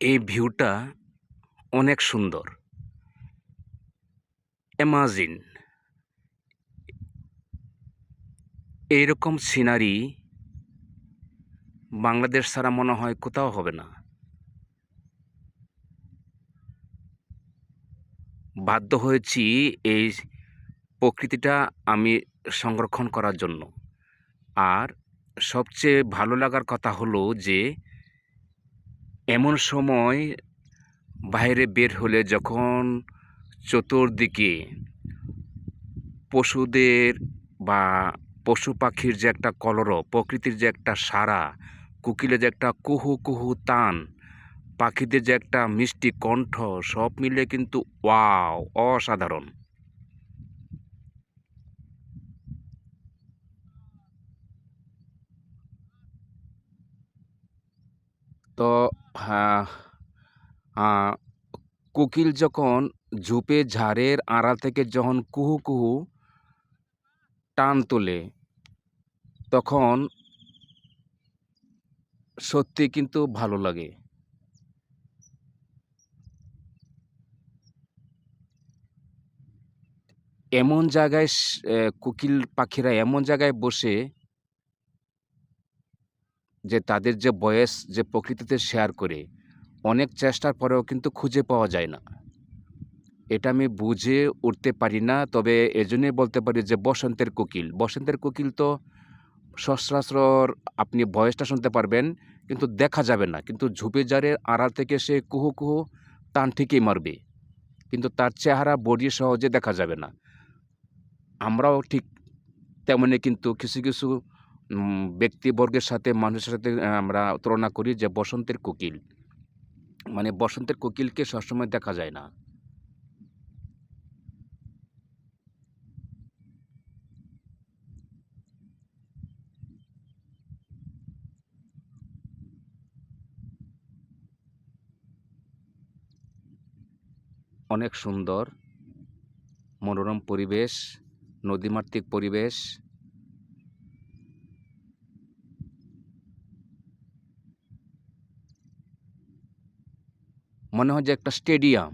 এই ভিউটা অনেক সুন্দর। অ্যামাজিন এইরকম সিনারি বাংলাদেশ ছাড়া মনে হয় কোথাও হবে না। বাধ্য হয়েছি এই প্রকৃতিটা আমি সংরক্ষণ করার জন্য। আর সবচেয়ে ভালো লাগার কথা হলো যে এমন সময় বাইরে বের হলে যখন চতুর্দিকে পশুদের বা পশু পাখির যে একটা কলরব, প্রকৃতির যে একটা সারা, কুকিলে যে একটা কুহু কুহু তান, পাখিদের যে একটা মিষ্টি কণ্ঠ, সব মিলে কিন্তু ওয়াও, অসাধারণ। তো কোকিল যখন ঝোপে ঝাড়ের আড়াল থেকে যখন কুহু কুহু টান তোলে, তখন সত্যি কিন্তু ভালো লাগে। এমন জায়গায় কোকিল পাখিরা এমন জায়গায় বসে যে তাদের যে বয়স, যে প্রকৃতিতে শেয়ার করে, অনেক চেষ্টার পরেও কিন্তু খুঁজে পাওয়া যায় না। এটা আমি বুঝে উঠতে পারি না, তবে এজন্যই বলতে পারি যে বসন্তের কোকিল। বসন্তের কোকিল তো সচরাচর আপনি বয়সটা শুনতে পারবেন, কিন্তু দেখা যাবে না। কিন্তু ঝুপে জারের আড়াল থেকে সে কুহু কুহু টান ঠিকই মারবে। কিন্তু তার চেহারা বডি সহজে দেখা যাবে না। আমরাও ঠিক তেমনই কিন্তু কিছু কিছু ব্যক্তিবর্গের সাথে, মানুষের সাথে আমরা তুলনা করি যে বসন্তের কোকিল। মানে বসন্তের কোকিলকে সবসময় দেখা যায় না। অনেক সুন্দর, মনোরম পরিবেশ, নদীমাতৃক পরিবেশ মনে হয় যে একটা স্টেডিয়াম।